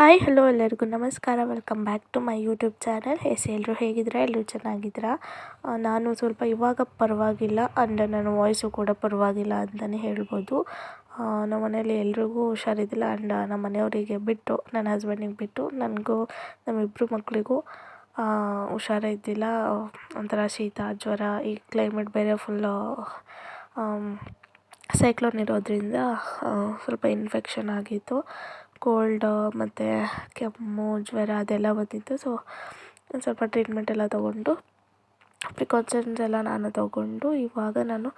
Hi, hello ಎಲ್ಲರಿಗೂ ನಮಸ್ಕಾರ. Welcome back to my YouTube channel S ಎಲ್ಲರೂ ಹೇಗಿದ್ದೀರಾ? ಎಲ್ಲರೂ ಚೆನ್ನಾಗಿದ್ದೀರಾ? ನಾನು ಸ್ವಲ್ಪ ಇವಾಗ ಪರವಾಗಿಲ್ಲ. ಅಂಡ್ ನನ್ನ ವಾಯ್ಸು ಕೂಡ ಪರವಾಗಿಲ್ಲ ಅಂತಲೇ ಹೇಳ್ಬೋದು. ನಮ್ಮ ಮನೇಲಿ ಎಲ್ರಿಗೂ ಹುಷಾರಿದ್ದಿಲ್ಲ. ಆ್ಯಂಡ್ ನಮ್ಮ ಮನೆಯವರಿಗೆ ಬಿಟ್ಟು, ನನ್ನ ಹಸ್ಬೆಂಡಿಗೆ ಬಿಟ್ಟು, ನನಗೂ ನಮ್ಮಿಬ್ಬರು ಮಕ್ಕಳಿಗೂ ಹುಷಾರಿದ್ದಿಲ್ಲ. ಒಂಥರ ಶೀತ, ಜ್ವರ, ಈ ಕ್ಲೈಮೇಟ್ ಬೇರೆ ಫುಲ್ಲು ಸೈಕ್ಲೋನ್ ಇರೋದ್ರಿಂದ ಸ್ವಲ್ಪ ಇನ್ಫೆಕ್ಷನ್ ಆಗಿತ್ತು. ಕೋಲ್ಡ್ ಮತ್ತು ಕೆಮ್ಮು, ಜ್ವರ ಅದೆಲ್ಲ ಬಂದಿತ್ತು. ಸೊ ಒಂದು ಸ್ವಲ್ಪ ಟ್ರೀಟ್ಮೆಂಟ್ ಎಲ್ಲ ತೊಗೊಂಡು ಪ್ರಿಕಾಷನ್ಸ್ ಎಲ್ಲ ನಾನು ತೊಗೊಂಡು, ಇವಾಗ ನಾನು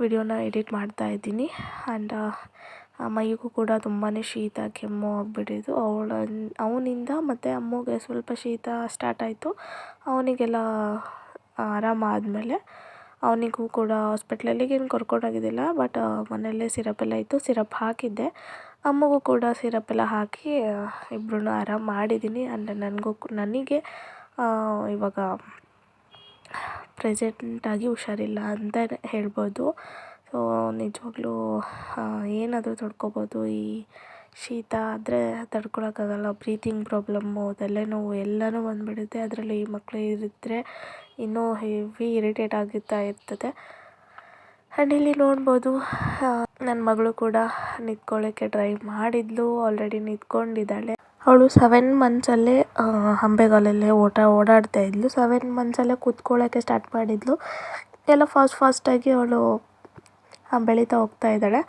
ವಿಡಿಯೋನ ಎಡಿಟ್ ಮಾಡ್ತಾ ಇದ್ದೀನಿ. ಆ್ಯಂಡ್ ಮೈಗೂ ಕೂಡ ತುಂಬಾ ಶೀತ, ಕೆಮ್ಮು ಆಗಿಬಿಟ್ಟಿತ್ತು. ಅವಳ, ಅವನಿಂದ ಮತ್ತು ಅಮ್ಮಗೆ ಸ್ವಲ್ಪ ಶೀತ ಸ್ಟಾರ್ಟ್ ಆಯಿತು. ಅವನಿಗೆಲ್ಲ ಆರಾಮಾದಮೇಲೆ ಅವನಿಗೂ ಕೂಡ ಹಾಸ್ಪಿಟ್ಲಲ್ಲಿಗೇನು ಕರ್ಕೊಂಡೋಗಿದ್ದಿಲ್ಲ ಬಟ್ ಮನೆಯಲ್ಲೇ ಸಿರಪ್ ಎಲ್ಲ ಇತ್ತು. ಸಿರಪ್ ಹಾಕಿದ್ದೆ. ಅಮ್ಮಗೂ ಕೂಡ ಸಿರಪ್ ಎಲ್ಲ ಹಾಕಿ ಇಬ್ರೂ ಆರಾಮ ಮಾಡಿದ್ದೀನಿ ಅಂದರೆ ನನಗೂ ನನಗೆ ಇವಾಗ ಪ್ರೆಸೆಂಟಾಗಿ ಹುಷಾರಿಲ್ಲ ಅಂತ ಹೇಳ್ಬೋದು. ಸೊ ನಿಜವಾಗ್ಲೂ ಏನಾದರೂ ತಡ್ಕೋಬೋದು. ಈ ಶೀತ ಆದರೆ ತಡ್ಕೊಳಕ್ಕಾಗಲ್ಲ. ಬ್ರೀತಿಂಗ್ ಪ್ರಾಬ್ಲಮ್ಮು ತಲೆನೋವು ಎಲ್ಲನೂ ಬಂದುಬಿಡುತ್ತೆ. ಅದರಲ್ಲಿ ಮಕ್ಕಳು ಇದ್ದರೆ ಇನ್ನೂ ಹೆವಿ ಇರಿಟೇಟ್ ಆಗುತ್ತಾ ಇರ್ತದೆ. ಆ್ಯಂಡ್ ಇಲ್ಲಿ ನೋಡ್ಬೋದು ನನ್ನ ಮಗಳು ಕೂಡ ನಿಂತ್ಕೊಳ್ಳೋಕ್ಕೆ ಟ್ರೈ ಮಾಡಿದ್ಲು ಆಲ್ರೆಡಿ ನಿಂತ್ಕೊಂಡಿದ್ದಾಳೆ. ಅವಳು ಸೆವೆನ್ ಮಂತ್ಸಲ್ಲೇ ಅಂಬೆಗಾಲಲ್ಲೇ ಓಟ, ಓಡಾಡ್ತಾ ಇದ್ಲು. ಸೆವೆನ್ ಮಂತ್ಸಲ್ಲೇ ಕೂತ್ಕೊಳ್ಳೋಕ್ಕೆ ಸ್ಟಾರ್ಟ್ ಮಾಡಿದ್ಲು. ಎಲ್ಲ ಫಾಸ್ಟ್ ಫಾಸ್ಟಾಗಿ ಅವಳು ಬೆಳೀತಾ ಹೋಗ್ತಾ ಇದ್ದಾಳೆ.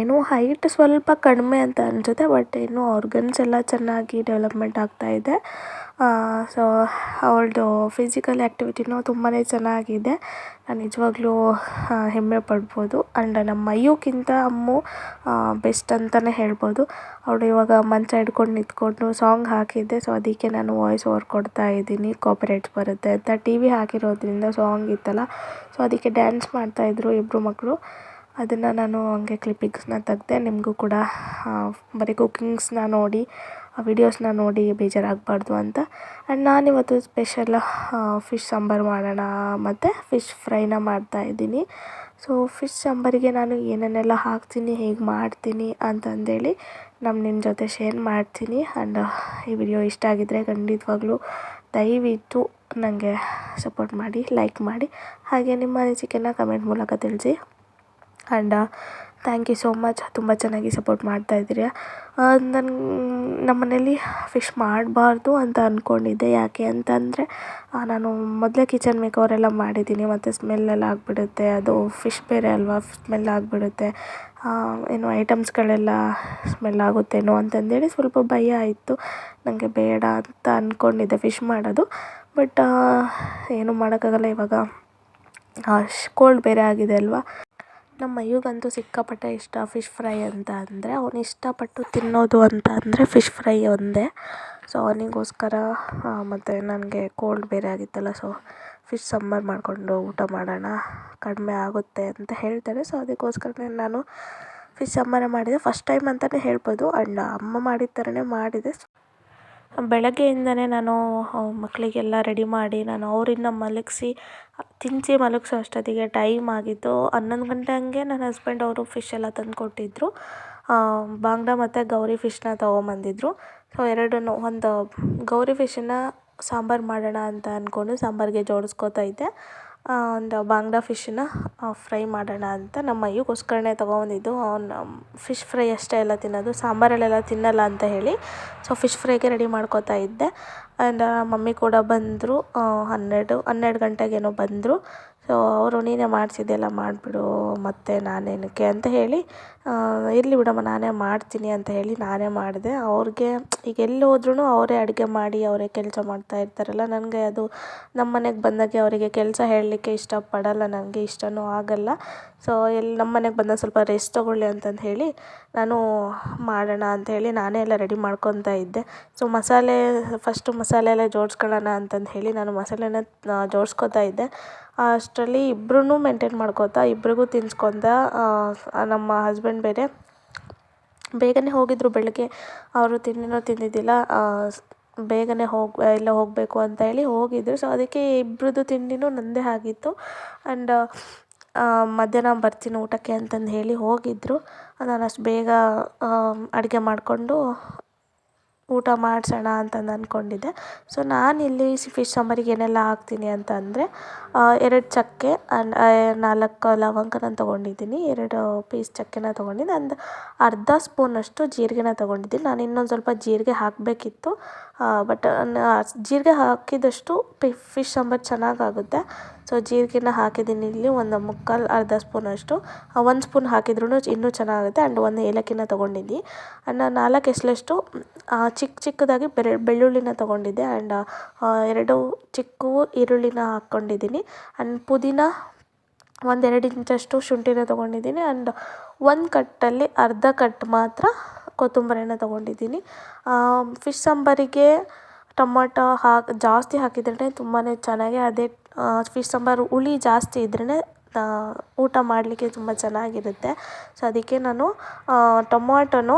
ಏನು ಹೈಟ್ ಸ್ವಲ್ಪ ಕಡಿಮೆ ಅಂತ ಅನಿಸುತ್ತೆ ಬಟ್ ಏನು ಆರ್ಗನ್ಸ್ ಎಲ್ಲ ಚೆನ್ನಾಗಿ ಡೆವಲಪ್ಮೆಂಟ್ ಆಗ್ತಾ ಇದೆ. ಸೊ ಅವಳದು ಫಿಸಿಕಲ್ ಆ್ಯಕ್ಟಿವಿಟಿನೂ ತುಂಬಾ ಚೆನ್ನಾಗಿದೆ. ನಾನು ನಿಜವಾಗ್ಲೂ ಹೆಮ್ಮೆ ಪಡ್ಬೋದು. ಆ್ಯಂಡ್ ನಮ್ಮ ಅಯ್ಯೋಕ್ಕಿಂತ ಅಮ್ಮು ಬೆಸ್ಟ್ ಅಂತಲೇ ಹೇಳ್ಬೋದು. ಅವಳು ಇವಾಗ ಮಂಚ ಹಿಡ್ಕೊಂಡು ನಿಂತ್ಕೊಂಡು ಸಾಂಗ್ ಹಾಕಿದ್ದೆ ಸೊ ಅದಕ್ಕೆ ನಾನು ವಾಯ್ಸ್ ಓವರ್ ಕೊಡ್ತಾ ಇದ್ದೀನಿ. ಕೋಪರೇಟ್ ಬರುತ್ತೆ ಅಂತ. ಟಿ ವಿ ಹಾಕಿರೋದ್ರಿಂದ ಸಾಂಗ್ ಇತ್ತಲ್ಲ ಸೊ ಅದಕ್ಕೆ ಡ್ಯಾನ್ಸ್ ಮಾಡ್ತಾಯಿದ್ರು ಇಬ್ಬರು ಮಕ್ಕಳು ಅದನ್ನು ನಾನು ಹಂಗೆ ಕ್ಲಿಪ್ಪಿಂಗ್ಸ್ನ ತೆಗ್ದೆ, ನಿಮಗೂ ಕೂಡ ಬರೀ ಕುಕ್ಕಿಂಗ್ಸ್ನ ನೋಡಿ ವಿಡಿಯೋಸ್ನ ನೋಡಿ ಬೇಜಾರಾಗಬಾರ್ದು ಅಂತ. ಆ್ಯಂಡ್ ನಾನಿವತ್ತು ಸ್ಪೆಷಲ್ ಫಿಶ್ ಸಾಂಬಾರು ಮಾಡೋಣ ಮತ್ತು ಫಿಶ್ ಫ್ರೈನ ಮಾಡ್ತಾಯಿದ್ದೀನಿ ಸೊ, ಫಿಶ್ ಸಾಂಬಾರಿಗೆ ನಾನು ಏನೇನೆಲ್ಲ ಹಾಕ್ತೀನಿ, ಹೇಗೆ ಮಾಡ್ತೀನಿ ಅಂತಂದೇಳಿ ನಮ್ಮ ನಿಮ್ಮ ಜೊತೆ ಶೇರ್ ಮಾಡ್ತೀನಿ. ಆ್ಯಂಡ್ ಈ ವಿಡಿಯೋ ಇಷ್ಟ ಆಗಿದ್ದರೆ ಖಂಡಿತವಾಗ್ಲೂ ದಯವಿಟ್ಟು ನನಗೆ ಸಪೋರ್ಟ್ ಮಾಡಿ, ಲೈಕ್ ಮಾಡಿ. ಹಾಗೆ ನಿಮ್ಮ ಅನಿಸಿಕೆನ ಕಮೆಂಟ್ ಮೂಲಕ ತಿಳಿಸಿ. And, thank you so much. ತುಂಬ ಚೆನ್ನಾಗಿ ಸಪೋರ್ಟ್ ಮಾಡ್ತಾ ಇದ್ದೀರಾ. ನನ್ನ ನಮ್ಮ ಮನೇಲಿ ಫಿಶ್ ಮಾಡಬಾರ್ದು ಅಂತ ಅಂದ್ಕೊಂಡಿದ್ದೆ ಯಾಕೆ ಅಂತಂದರೆ ನಾನು ಮೊದಲೇ ಕಿಚನ್ ಮೇಕವರ್ ಎಲ್ಲ ಮಾಡಿದ್ದೀನಿ. ಮತ್ತು ಸ್ಮೆಲ್ಲೆಲ್ಲ ಆಗಿಬಿಡುತ್ತೆ. ಅದು ಫಿಶ್ ಬೇರೆ ಅಲ್ವಾ? ಸ್ಮೆಲ್ ಆಗಿಬಿಡುತ್ತೆ. ಏನು ಐಟಮ್ಸ್ಗಳೆಲ್ಲ ಸ್ಮೆಲ್ ಆಗುತ್ತೇನೋ ಅಂತಂದೇಳಿ ಸ್ವಲ್ಪ ಭಯ ಆಯಿತು. ನನಗೆ ಬೇಡ ಅಂತ ಅಂದ್ಕೊಂಡಿದ್ದೆ ಫಿಶ್ ಮಾಡೋದು. ಬಟ್ ಏನೂ ಮಾಡೋಕ್ಕಾಗಲ್ಲ ಇವಾಗ. ಕೋಲ್ಡ್ ಬೇರೆ ಆಗಿದೆ ಅಲ್ವಾ? ನಮ್ಮ ಅಯ್ಯಗಂತೂ ಸಿಕ್ಕಾಪಟ್ಟೆ ಇಷ್ಟ ಫಿಶ್ ಫ್ರೈ ಅಂತ ಅಂದರೆ ಅವನು ಇಷ್ಟಪಟ್ಟು ತಿನ್ನೋದು ಅಂತ ಅಂದರೆ ಫಿಶ್ ಫ್ರೈ ಒಂದೇ. ಸೊ ಅವನಿಗೋಸ್ಕರ ಮತ್ತು ನನಗೆ ಕೋಲ್ಡ್ ಬೇರೆ ಆಗಿತ್ತಲ್ಲ ಸೊ ಫಿಶ್ ಸಾಂಬಾರು ಮಾಡಿಕೊಂಡು ಊಟ ಮಾಡೋಣ, ಕಡಿಮೆ ಆಗುತ್ತೆ ಅಂತ ಹೇಳ್ತಾರೆ. ಸೊ ಅದಕ್ಕೋಸ್ಕರನೇ ನಾನು ಫಿಶ್ ಸಾಂಬಾರೇ ಮಾಡಿದೆ. ಫಸ್ಟ್ ಟೈಮ್ ಅಂತಲೇ ಹೇಳ್ಬೋದು. ಆ್ಯಂಡ್ ಅಮ್ಮ ಮಾಡಿದ ಥರನೇ ಮಾಡಿದೆ. ಬೆಳಗ್ಗೆಯಿಂದನೇ ನಾನು ಮಕ್ಕಳಿಗೆಲ್ಲ ರೆಡಿ ಮಾಡಿ ನಾನು ಅವರನ್ನ ಮಲಗಿಸಿ ತಿನ್ನಿಸಿ ಮಲಗಿಸೋ ಅಷ್ಟೊತ್ತಿಗೆ ಟೈಮ್ ಆಗಿತ್ತು. ಹನ್ನೊಂದು ಗಂಟೆ ಹಂಗೆ ನನ್ನ ಹಸ್ಬೆಂಡ್ ಅವರು ಫಿಶ್ ಎಲ್ಲ ತಂದು ಕೊಟ್ಟಿದ್ದರು ಬಾಂಗ್ಡಾ ಮತ್ತು ಗೌರಿ ಫಿಶ್ನ ತೊಗೊಂಬಂದಿದ್ರು. ಸೊ, ಎರಡನ್ನು ಒಂದು ಗೌರಿ ಫಿಶ್ಶನ್ನು ಸಾಂಬಾರು ಮಾಡೋಣ ಅಂತ ಅಂದ್ಕೊಂಡು ಸಾಂಬಾರಿಗೆ ಜೋಡಿಸ್ಕೊತಾ ಇದ್ದೆ. ಒಂದು ಬಾಂಗ್ಡಾ ಫಿಶ್ಶನ್ನ ಫ್ರೈ ಮಾಡೋಣ ಅಂತ ನಮ್ಮ ಅಯ್ಯಗೋಸ್ಕರನೇ ತೊಗೊಬಂದಿದ್ದು. ಅವ್ನು ಫಿಶ್ ಫ್ರೈ ಅಷ್ಟೇ ಎಲ್ಲ ತಿನ್ನೋದು. ಸಾಂಬಾರಲ್ಲೆಲ್ಲ ತಿನ್ನಲ್ಲ ಅಂತ ಹೇಳಿ. ಸೊ, ಫಿಶ್ ಫ್ರೈಗೆ ರೆಡಿ ಮಾಡ್ಕೋತಾ ಇದ್ದೆ. ಆ್ಯಂಡ್ ಮಮ್ಮಿ ಕೂಡ ಬಂದರು. ಹನ್ನೆರಡು ಹನ್ನೆರಡು ಗಂಟೆಗೇನೋ ಬಂದರು. ಸೊ ಅವರು ನೀನೇ ಮಾಡಿಸಿದ್ದೆಲ್ಲ ಮಾಡಿಬಿಡು, ಮತ್ತು ನಾನೇನಕ್ಕೆ ಅಂತ ಹೇಳಿ ಇರಲಿ ಬಿಡಮ್ಮ, ನಾನೇ ಮಾಡ್ತೀನಿ ಅಂತ ಹೇಳಿ ನಾನೇ ಮಾಡಿದೆ. ಅವ್ರಿಗೆ, ಈಗ ಎಲ್ಲಿ ಹೋದ್ರೂ ಅವರೇ ಅಡುಗೆ ಮಾಡಿ, ಅವರೇ ಕೆಲಸ ಮಾಡ್ತಾ ಇರ್ತಾರಲ್ಲ, ನನಗೆ ಅದು ನಮ್ಮ ಮನೆಗೆ ಬಂದಾಗೆ ಅವರಿಗೆ ಕೆಲಸ ಹೇಳಲಿಕ್ಕೆ ಇಷ್ಟಪಡಲ್ಲ ನನಗೆ ಇಷ್ಟವೂ ಆಗಲ್ಲ. ಸೊ ಎಲ್ಲಿ ನಮ್ಮ ಮನೆಗೆ ಬಂದಾಗ ಸ್ವಲ್ಪ ರೆಸ್ಟ್ ತೊಗೊಳ್ಳಿ ಅಂತಂದು ಹೇಳಿ ನಾನು ಮಾಡೋಣ ಅಂತ ಹೇಳಿ ನಾನೇ ಎಲ್ಲ ರೆಡಿ ಮಾಡ್ಕೊತಾ ಇದ್ದೆ. ಸೊ ಮಸಾಲೆ ಫಸ್ಟು ಮಸಾಲೆ ಎಲ್ಲ ಜೋಡಿಸ್ಕೊಳ್ಳೋಣ ಅಂತಂದು ಹೇಳಿ ನಾನು ಮಸಾಲೆನ ಜೋಡಿಸ್ಕೋತಾ ಇದ್ದೆ. ಅಷ್ಟರಲ್ಲಿ ಇಬ್ರೂ ಮೇಂಟೇನ್ ಮಾಡ್ಕೋತಾ ಇಬ್ರಿಗೂ ತಿನ್ಸ್ಕೊಂಡ ನಮ್ಮ ಹಸ್ಬೆಂಡ್ ಬೇರೆ. ಬೇಗನೆ ಹೋಗಿದ್ದರು ಬೆಳಗ್ಗೆ. ಅವರು ತಿಂಡಿನೂ ತಿಂದಿದ್ದಿಲ್ಲ ಬೇಗನೆ ಹೋಗಿ ಎಲ್ಲ ಹೋಗಬೇಕು ಅಂತ ಹೇಳಿ ಹೋಗಿದ್ದರು ಸೊ ಅದಕ್ಕೆ ಇಬ್ರದ್ದು ತಿಂಡಿನೂ ನನ್ನದೇ ಆಗಿತ್ತು. ಆ್ಯಂಡ್ ಮಧ್ಯಾಹ್ನ ಬರ್ತೀನಿ ಊಟಕ್ಕೆ ಅಂತಂದು ಹೇಳಿ ಹೋಗಿದ್ದರು ನಾನು ಅಷ್ಟು ಬೇಗ ಅಡುಗೆ ಮಾಡಿಕೊಂಡು ಊಟ ಮಾಡಿಸೋಣ ಅಂತಂದು ಅಂದ್ಕೊಂಡಿದ್ದೆ. ಸೊ ನಾನಿಲ್ಲಿ ಫಿಶ್ ಸಾಂಬಾರಿಗೆ ಏನೆಲ್ಲ ಹಾಕ್ತೀನಿ ಅಂತ ಅಂದರೆ ಎರಡು ಚಕ್ಕೆ ನಾಲ್ಕು ಲವಂಗ ನಾನು ತೊಗೊಂಡಿದ್ದೀನಿ. ಎರಡು ಪೀಸ್ ಚಕ್ಕೆನ ತೊಗೊಂಡಿದ್ದೆ ಒಂದು ಅರ್ಧ ಸ್ಪೂನಷ್ಟು ಜೀರಿಗೆನ ತೊಗೊಂಡಿದ್ದೀನಿ. ನಾನು ಇನ್ನೊಂದು ಸ್ವಲ್ಪ ಜೀರಿಗೆ ಹಾಕಬೇಕಿತ್ತು. ಬಟ್ ಜೀರಿಗೆ ಹಾಕಿದಷ್ಟು ಫಿಶ್ ಸಾಂಬಾರು ಚೆನ್ನಾಗಾಗುತ್ತೆ. ಸೊ ಜೀರಿಗೆನ ಹಾಕಿದ್ದೀನಿ ಇಲ್ಲಿ ಒಂದು ಮುಕ್ಕಾಲು ಅರ್ಧ ಸ್ಪೂನಷ್ಟು ಒಂದು ಸ್ಪೂನ್ ಹಾಕಿದ್ರೂ ಇನ್ನೂ ಚೆನ್ನಾಗುತ್ತೆ. ಆ್ಯಂಡ್ ಒಂದು ಏಲಕ್ಕಿನ ತೊಗೊಂಡಿದ್ದೀನಿ. ಆ್ಯಂಡ್ ನಾಲ್ಕು ಎಸಳಷ್ಟು ಚಿಕ್ಕ ಚಿಕ್ಕದಾಗಿ ಬೆರೆ, ಬೆಳ್ಳುಳ್ಳಿನ ತೊಗೊಂಡಿದ್ದೆ. ಆ್ಯಂಡ್ ಎರಡು ಚಿಕ್ಕ ಈರುಳ್ಳಿನ ಹಾಕ್ಕೊಂಡಿದ್ದೀನಿ ಆ್ಯಂಡ್ ಪುದೀನ ಒಂದೆರಡು ಇಂಚಷ್ಟು ಶುಂಠಿನ ತೊಗೊಂಡಿದ್ದೀನಿ. ಆ್ಯಂಡ್ ಒಂದು ಕಟ್ಟಲ್ಲಿ ಅರ್ಧ ಕಟ್ ಮಾತ್ರ ಕೊತ್ತಂಬರಿನ ತೊಗೊಂಡಿದ್ದೀನಿ. ಫಿಶ್ ಸಾಂಬಾರಿಗೆ ಟೊಮೊಟೊ ಹಾಕಿ, ಜಾಸ್ತಿ ಹಾಕಿದ್ರೆ ತುಂಬಾ ಚೆನ್ನಾಗಿ ಅದೇ ಫಿಶ್ ಸಾಂಬಾರು ಹುಳಿ ಜಾಸ್ತಿ ಇದ್ರೇ ಊಟ ಮಾಡಲಿಕ್ಕೆ ತುಂಬ ಚೆನ್ನಾಗಿರುತ್ತೆ. ಸೊ ಅದಕ್ಕೆ ನಾನು ಟೊಮಾಟೊನು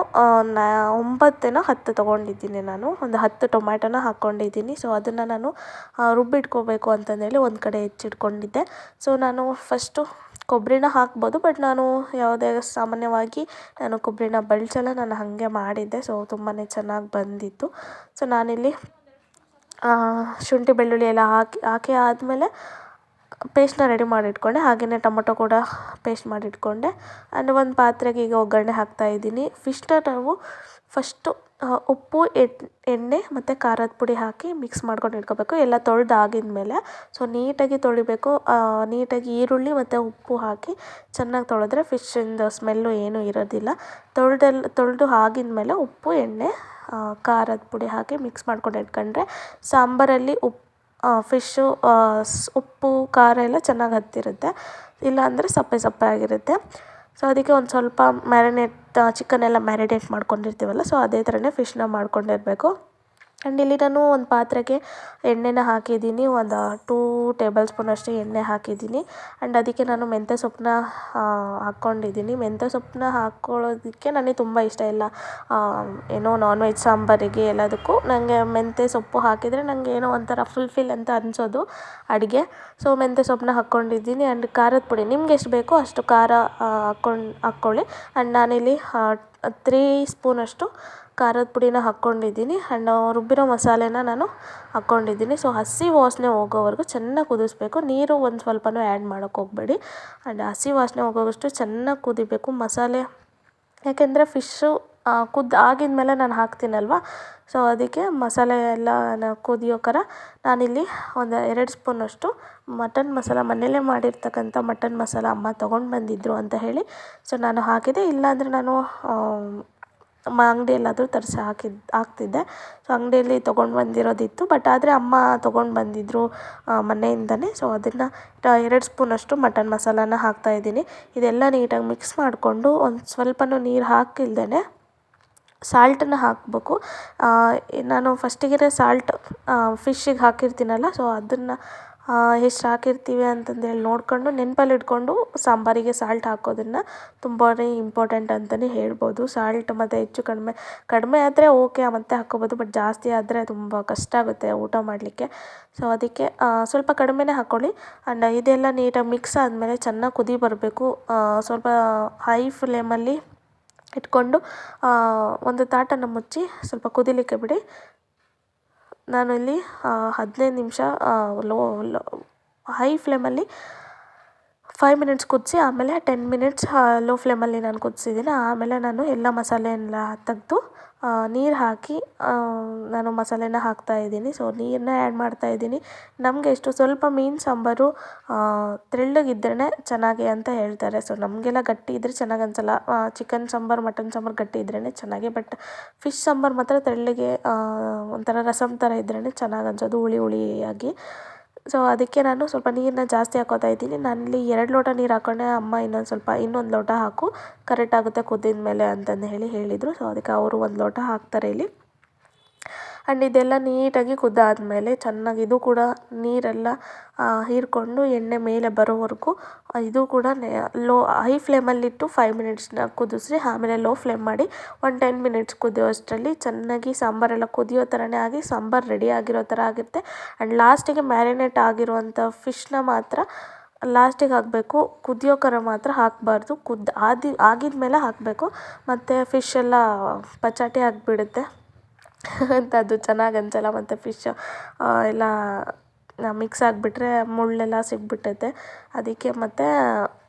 ನಾ, ಒಂಬತ್ತೇನೋ ಹತ್ತು ತೊಗೊಂಡಿದ್ದೀನಿ ನಾನು. ಒಂದು ಹತ್ತು ಟೊಮ್ಯಾಟೊನ ಹಾಕ್ಕೊಂಡಿದ್ದೀನಿ ಸೊ ಅದನ್ನು ನಾನು ರುಬ್ಬಿಟ್ಕೋಬೇಕು ಅಂತಂದೇಳಿ ಒಂದು ಕಡೆ ಹೆಚ್ಚಿಟ್ಕೊಂಡಿದ್ದೆ. ಸೊ ನಾನು ಫಸ್ಟು ಕೊಬ್ಬರಿನ ಹಾಕ್ಬೋದು ಬಟ್ ನಾನು ಯಾವುದೇ ಸಾಮಾನ್ಯವಾಗಿ ನಾನು ಕೊಬ್ಬರಿನ ಬಳಸಲ್ಲ ನಾನು ಹಾಗೆ ಮಾಡಿದ್ದೆ ಸೊ ತುಂಬಾ ಚೆನ್ನಾಗಿ ಬಂದಿತ್ತು. ಸೊ ನಾನಿಲ್ಲಿ ಶುಂಠಿ ಬೆಳ್ಳುಳ್ಳಿ ಎಲ್ಲ ಹಾಕಿ ಹಾಕಿ ಆದಮೇಲೆ ಪೇಸ್ಟ್ನ ರೆಡಿ ಮಾಡಿ ಇಟ್ಕೊಂಡೆ ಹಾಗೆಯೇ ಟೊಮೊಟೊ ಕೂಡ ಪೇಸ್ಟ್ ಮಾಡಿ ಇಟ್ಕೊಂಡೆ ಆ್ಯಂಡ್ ಒಂದು ಪಾತ್ರೆಗೆ ಈಗ ಒಗ್ಗರಣೆ ಹಾಕ್ತಾಯಿದ್ದೀನಿ ಫಿಶ್ನ ನಾವು ಫಸ್ಟು ಉಪ್ಪು ಎಣ್ಣೆ ಮತ್ತು ಖಾರದ ಪುಡಿ ಹಾಕಿ ಮಿಕ್ಸ್ ಮಾಡ್ಕೊಂಡು ಇಟ್ಕೋಬೇಕು. ಎಲ್ಲ ತೊಳೆದಾಗಿದ ಮೇಲೆ ಸೊ ನೀಟಾಗಿ ತೊಳಿಬೇಕು. ನೀಟಾಗಿ ಈರುಳ್ಳಿ ಮತ್ತು ಉಪ್ಪು ಹಾಕಿ ಚೆನ್ನಾಗಿ ತೊಳೆದ್ರೆ ಫಿಶ್ಶಿಂದು ಸ್ಮೆಲ್ಲು ಏನೂ ಇರೋದಿಲ್ಲ. ತೊಳ್ದೆಲ್ಲ ತೊಳೆದು ಆಗಿದ್ಮೇಲೆ ಉಪ್ಪು, ಎಣ್ಣೆ ಖಾರದ ಪುಡಿ ಹಾಕಿ ಮಿಕ್ಸ್ ಮಾಡ್ಕೊಂಡು ಇಟ್ಕೊಂಡ್ರೆ ಸಾಂಬಾರಲ್ಲಿ ಉಪ್ಪು ಫಿಶ್ಶು ಉಪ್ಪು, ಖಾರ ಎಲ್ಲ ಚೆನ್ನಾಗಿ ಹತ್ತಿರುತ್ತೆ. ಇಲ್ಲಾಂದರೆ ಸಪ್ಪೆ ಸಪ್ಪೆ ಆಗಿರುತ್ತೆ. ಸೊ ಅದಕ್ಕೆ ಒಂದು ಸ್ವಲ್ಪ ಮ್ಯಾರಿನೇಟ್ ಚಿಕನ್ ಎಲ್ಲ ಮ್ಯಾರಿನೇಟ್ ಮಾಡ್ಕೊಂಡಿರ್ತೀವಲ್ಲ ಸೊ ಅದೇ ಥರನೇ ಫಿಶ್ನ ಮಾಡ್ಕೊಂಡಿರಬೇಕು. ಆ್ಯಂಡ್ ಇಲ್ಲಿ ನಾನು ಒಂದು ಪಾತ್ರೆಗೆ ಎಣ್ಣೆನ ಹಾಕಿದ್ದೀನಿ, ಒಂದು ಟೂ ಟೇಬಲ್ ಸ್ಪೂನಷ್ಟು ಎಣ್ಣೆ ಹಾಕಿದ್ದೀನಿ. ಆ್ಯಂಡ್ ಅದಕ್ಕೆ ನಾನು ಮೆಂತ್ಯ ಸೊಪ್ಪನ್ನ ಹಾಕ್ಕೊಂಡಿದ್ದೀನಿ. ಮೆಂತ್ಯ ಸೊಪ್ಪನ್ನ ಹಾಕ್ಕೊಳ್ಳೋದಕ್ಕೆ ನನಗೆ ತುಂಬ ಇಷ್ಟ ಇಲ್ಲ. ಏನೋ ನಾನ್ ವೆಜ್ ಸಾಂಬಾರಿಗೆ ಎಲ್ಲದಕ್ಕೂ. ನನಗೆ ಮೆಂತ್ಯ ಸೊಪ್ಪು ಹಾಕಿದರೆ ನನಗೆ ಏನೋ ಒಂಥರ ಫುಲ್ಫಿಲ್ ಅಂತ ಅನಿಸೋದು ಅಡುಗೆ. ಸೊ ಮೆಂತ್ಯ ಸೊಪ್ಪನ್ನ ಹಾಕ್ಕೊಂಡಿದ್ದೀನಿ. ಆ್ಯಂಡ್ ಖಾರದ ಪುಡಿ, ನಿಮ್ಗೆ ಎಷ್ಟು ಬೇಕೋ ಅಷ್ಟು ಖಾರ ಹಾಕ್ಕೊಂಡು, ಹಾಕ್ಕೊಳ್ಳಿ. ಆ್ಯಂಡ್ ನಾನಿಲ್ಲಿ ತ್ರೀ ಸ್ಪೂನಷ್ಟು ಖಾರದ ಪುಡಿನ ಹಾಕ್ಕೊಂಡಿದ್ದೀನಿ. ಆ್ಯಂಡ್ ರುಬ್ಬಿರೋ ಮಸಾಲೆನ ನಾನು ಹಾಕ್ಕೊಂಡಿದ್ದೀನಿ. ಸೊ ಹಸಿ ವಾಸನೆ ಹೋಗೋವರೆಗೂ ಚೆನ್ನಾಗಿ ಕುದಿಸ್ಬೇಕು. ನೀರು ಒಂದು ಸ್ವಲ್ಪನೂ ಆ್ಯಡ್ ಮಾಡೋಕ್ಕೆ ಹೋಗಬೇಡಿ. ಆ್ಯಂಡ್ ಹಸಿ ವಾಸನೆ ಹೋಗೋವಷ್ಟು ಚೆನ್ನಾಗಿ ಕುದಿಬೇಕು ಮಸಾಲೆ. ಯಾಕೆಂದರೆ ಫಿಶ್ಶು ಕುದ್ದು ಆಗಿದ್ಮೇಲೆ ನಾನು ಹಾಕ್ತೀನಲ್ವ? ಸೊ ಅದಕ್ಕೆ ಮಸಾಲೆ ಎಲ್ಲ ಕುದಿಯೋ ಥರ ನಾನಿಲ್ಲಿ ಒಂದು ಎರಡು ಸ್ಪೂನಷ್ಟು ಮಟನ್ ಮಸಾಲ, ಮನೆಯಲ್ಲೇ ಮಾಡಿರ್ತಕ್ಕಂಥ ಮಟನ್ ಮಸಾಲ ಅಮ್ಮ ತೊಗೊಂಡು ಬಂದಿದ್ದರು ಅಂತ ಹೇಳಿ. ಸೊ ನಾನು ಹಾಕಿದೆ. ಇಲ್ಲಾಂದರೆ ನಾನು ಮ ಅಂಗಡಿಯಲ್ಲಾದರೂ ತರಿಸಿ ಹಾಕಿದ್ದು ಹಾಕ್ತಿದ್ದೆ. ಸೊ ಅಂಗಡಿಯಲ್ಲಿ ತೊಗೊಂಡು ಬಂದಿರೋದಿತ್ತು. ಬಟ್ ಆದರೆ ಅಮ್ಮ ತೊಗೊಂಡು ಬಂದಿದ್ದರು ಮನೆಯಿಂದಲೇ ಸೊ ಅದನ್ನು ಎರಡು ಸ್ಪೂನಷ್ಟು ಮಟನ್ ಮಸಾಲಾನ ಹಾಕ್ತಾಯಿದ್ದೀನಿ ಇದೆಲ್ಲ ನೀಟಾಗಿ ಮಿಕ್ಸ್ ಮಾಡಿಕೊಂಡು ಒಂದು ಸ್ವಲ್ಪನೂ ನೀರು ಹಾಕಿಲ್ದೇ ಸಾಲ್ಟನ್ನು ಹಾಕಬೇಕು. ನಾನು ಫಸ್ಟಿಗೆ ಸಾಲ್ಟ್ ಫಿಶ್ಶಿಗೆ ಹಾಕಿರ್ತೀನಲ್ಲ ಸೊ ಅದನ್ನು ಎಷ್ಟು ಹಾಕಿರ್ತೀವಿ ಅಂತಂದೇಳಿ ನೋಡಿಕೊಂಡು ನೆನ್ಪಲ್ಲಿ ಇಟ್ಕೊಂಡು ಸಾಂಬಾರಿಗೆ ಸಾಲ್ಟ್ ಹಾಕೋದನ್ನು ತುಂಬಾ ಇಂಪಾರ್ಟೆಂಟ್ ಅಂತಲೇ ಹೇಳ್ಬೋದು. ಸಾಲ್ಟ್ ಮತ್ತು ಹೆಚ್ಚು ಕಡಿಮೆ ಕಡಿಮೆ ಆದರೆ ಓಕೆ ಮತ್ತೆ ಹಾಕ್ಕೋಬೋದು ಬಟ್ ಜಾಸ್ತಿ ಆದರೆ ತುಂಬ ಕಷ್ಟ ಆಗುತ್ತೆ ಊಟ ಮಾಡಲಿಕ್ಕೆ. ಸೊ ಅದಕ್ಕೆ ಸ್ವಲ್ಪ ಕಡಿಮೆನೇ ಹಾಕ್ಕೊಳ್ಳಿ ಆ್ಯಂಡ್ ಇದೆಲ್ಲ ನೀಟಾಗಿ ಮಿಕ್ಸ್ ಆದಮೇಲೆ ಚೆನ್ನಾಗಿ ಕುದಿ ಬರಬೇಕು. ಸ್ವಲ್ಪ ಹೈ ಫ್ಲೇಮಲ್ಲಿ ಇಟ್ಕೊಂಡು ಒಂದು ತಾಟನ್ನು ಮುಚ್ಚಿ ಸ್ವಲ್ಪ ಕುದಿಲಿಕ್ಕೆ ಬಿಡಿ. ನಾನು ಇಲ್ಲಿ ಹದಿನೈದು ನಿಮಿಷ ಲೋ ಲೋ ಹೈ ಫ್ಲೇಮಲ್ಲಿ ಫೈವ್ ಮಿನಿಟ್ಸ್ ಕುದಿಸಿ ಆಮೇಲೆ ಟೆನ್ ಮಿನಿಟ್ಸ್ ಲೋ ಫ್ಲೇಮಲ್ಲಿ ನಾನು ಕುದಿಸಿದ್ದೀನಿ. ಆಮೇಲೆ ನಾನು ಎಲ್ಲ ಮಸಾಲೆ ಎಲ್ಲ ತೆಗ್ದು ನೀರು ಹಾಕಿ ನಾನು ಮಸಾಲೆನ ಹಾಕ್ತಾಯಿದ್ದೀನಿ ಸೊ ನೀರನ್ನ ಆ್ಯಡ್ ಮಾಡ್ತಾಯಿದ್ದೀನಿ ನಮಗೆ ಎಷ್ಟು ಸ್ವಲ್ಪ ಮೀನು ಸಾಂಬಾರು ತೆಳ್ಳಗಿದ್ರೇ ಚೆನ್ನಾಗಿ ಅಂತ ಹೇಳ್ತಾರೆ. ಸೊ ನಮಗೆಲ್ಲ ಗಟ್ಟಿ ಇದ್ದರೆ ಚೆನ್ನಾಗಿ ಅನ್ಸೋಲ್ಲ. ಚಿಕನ್ ಸಾಂಬಾರು ಮಟನ್ ಸಾಂಬಾರು ಗಟ್ಟಿ ಇದ್ರೇ ಚೆನ್ನಾಗಿ ಬಟ್ ಫಿಶ್ ಸಾಂಬಾರು ಮಾತ್ರ ತೆಳ್ಳಗೆ ಒಂಥರ ರಸಮ್ ಥರ ಇದ್ರೇ ಚೆನ್ನಾಗಿ ಅನ್ಸೋದು, ಹುಳಿ ಹುಳಿಯಾಗಿ. ಸೊ ಅದಕ್ಕೆ ನಾನು ಸ್ವಲ್ಪ ನೀರನ್ನ ಜಾಸ್ತಿ ಹಾಕೋತಾ ಇದ್ದೀನಿ. ನಾನಿಲ್ಲಿ ಎರಡು ಲೋಟ ನೀರು ಹಾಕೊಂಡೆ, ಅಮ್ಮ ಇನ್ನೊಂದು ಸ್ವಲ್ಪ ಇನ್ನೊಂದು ಲೋಟ ಹಾಕು. ಕರೆಕ್ಟ್ ಆಗುತ್ತೆ ಕುದ್ದಿದ ಮೇಲೆ ಅಂತಂದು ಹೇಳಿ ಹೇಳಿದರು. ಸೊ ಅದಕ್ಕೆ ಅವರು ಒಂದು ಲೋಟ ಹಾಕ್ತಾರೆ ಇಲ್ಲಿ. ಆ್ಯಂಡ್ ಇದೆಲ್ಲ ನೀಟಾಗಿ ಕುದ್ದಾದಮೇಲೆ ಚೆನ್ನಾಗಿ ಇದು ಕೂಡ ನೀರೆಲ್ಲ ಹೀರಿಕೊಂಡು ಎಣ್ಣೆ ಮೇಲೆ ಬರೋವರೆಗೂ ಇದು ಕೂಡ ಲೋ ಹೈ ಫ್ಲೇಮಲ್ಲಿಟ್ಟು ಫೈವ್ ಮಿನಿಟ್ಸ್ನ ಕುದಿಸಿ ಆಮೇಲೆ ಲೋ ಫ್ಲೇಮ್ ಮಾಡಿ ಒಂದು ಟೆನ್ ಮಿನಿಟ್ಸ್ ಕುದಿಯೋ ಅಷ್ಟರಲ್ಲಿ ಚೆನ್ನಾಗಿ ಸಾಂಬಾರೆಲ್ಲ ಕುದಿಯೋ ಥರನೇ ಆಗಿ ಸಾಂಬಾರು ರೆಡಿ ಆಗಿರೋ ಥರ ಆಗುತ್ತೆ. ಆ್ಯಂಡ್ ಲಾಸ್ಟಿಗೆ ಮ್ಯಾರಿನೇಟ್ ಆಗಿರುವಂಥ ಫಿಶ್ನ ಮಾತ್ರ ಲಾಸ್ಟಿಗೆ ಹಾಕಬೇಕು. ಕುದಿಯೋ ಕರ ಮಾತ್ರ ಹಾಕಬಾರ್ದು. ಕುದ್ದು ಆದಿ ಆಗಿದ ಮೇಲೆ ಹಾಕಬೇಕು. ಮತ್ತು ಫಿಶ್ ಎಲ್ಲ ಪಚಾಟಿ ಆಗಿಬಿಡುತ್ತೆ. ಅಂತ ಅದು ಚೆನ್ನಾಗಿ ಅನ್ಸಲ್ಲ ಮತ್ತು ಫಿಶ್ ಎಲ್ಲ ಮಿಕ್ಸ್ ಆಗಿಬಿಟ್ರೆ ಮುಳ್ಳೆಲ್ಲ ಸಿಕ್ಬಿಟ್ಟೈತೆ ಅದಕ್ಕೆ ಮತ್ತು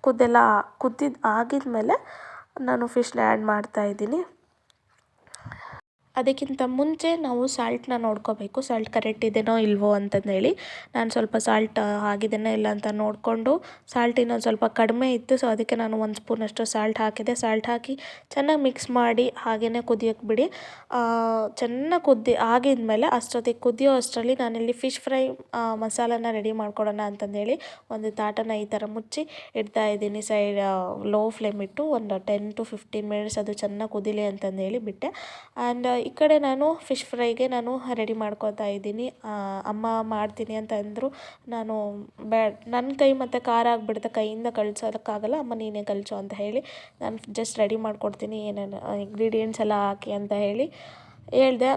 ಕುದ್ದೆಲ್ಲ ಕುದ್ದಿದ್ದು ಆಗಿದ್ಮೇಲೆ ನಾನು ಫಿಶ್ನ ಆ್ಯಡ್ ಮಾಡ್ತಾಯಿದ್ದೀನಿ ಅದಕ್ಕಿಂತ ಮುಂಚೆ ನಾವು ಸಾಲ್ಟನ್ನ ನೋಡ್ಕೋಬೇಕು. ಸಾಲ್ಟ್ ಕರೆಕ್ಟ್ ಇದೆಯೋ ಇಲ್ವೋ ಅಂತಂದೇಳಿ ನಾನು ಸ್ವಲ್ಪ ಸಾಲ್ಟ್ ಆಗಿದೆಯೋ ಇಲ್ಲ ಅಂತ ನೋಡಿಕೊಂಡು ಸಾಲ್ಟ್ ಇನ್ನೊಂದು ಸ್ವಲ್ಪ ಕಡಿಮೆ ಇತ್ತು. ಸೊ ಅದಕ್ಕೆ ನಾನು ಒಂದು ಸ್ಪೂನಷ್ಟು ಸಾಲ್ಟ್ ಹಾಕಿದೆ. ಸಾಲ್ಟ್ ಹಾಕಿ ಚೆನ್ನಾಗಿ ಮಿಕ್ಸ್ ಮಾಡಿ ಹಾಗೆಯೇ ಕುದಿಯೋಕ್ಕೆ ಬಿಡಿ. ಚೆನ್ನಾಗಿ ಕುದ್ದಿ ಆಗಿದ್ಮೇಲೆ ಅಷ್ಟೊತ್ತಿಗೆ ಕುದಿಯೋ ಅಷ್ಟರಲ್ಲಿ ನಾನಿಲ್ಲಿ ಫಿಶ್ ಫ್ರೈ ಮಸಾಲನ ರೆಡಿ ಮಾಡ್ಕೊಡೋಣ ಅಂತಂದೇಳಿ ಒಂದು ತಾಟನ ಈ ಥರ ಮುಚ್ಚಿ ಇಡ್ತಾ ಇದ್ದೀನಿ. ಸೈಡ್ ಲೋ ಫ್ಲೇಮ್ ಇಟ್ಟು ಒಂದು ಟೆನ್ ಟು ಫಿಫ್ಟೀನ್ ಮಿನಿಟ್ಸ್ ಅದು ಚೆನ್ನಾಗಿ ಕುದಿಲಿ ಅಂತಂದೇಳಿ ಬಿಟ್ಟೆ. ಆ್ಯಂಡ್ ಈ ಕಡೆ ನಾನು ಫಿಶ್ ಫ್ರೈಗೆ ನಾನು ರೆಡಿ ಮಾಡ್ಕೊತಾ ಇದ್ದೀನಿ. ಅಮ್ಮ ಮಾಡ್ತೀನಿ ಅಂತ ಅಂದರು. ನಾನು ಬ್ಯಾ ನನ್ನ ಕೈ ಮತ್ತು ಖಾರ ಆಗಿಬಿಡುತ್ತೆ ಕೈಯಿಂದ ಕಳ್ಸೋದಕ್ಕಾಗಲ್ಲ, ಅಮ್ಮ ನೀನೇ ಕಲಿಸು ಅಂತ ಹೇಳಿ ನಾನು ಜಸ್ಟ್ ರೆಡಿ ಮಾಡಿಕೊಡ್ತೀನಿ ಏನೇನು ಇಂಗ್ರೀಡಿಯೆಂಟ್ಸ್ ಎಲ್ಲ ಹಾಕಿ ಅಂತ ಹೇಳಿ ಹೇಳ್ದೆ.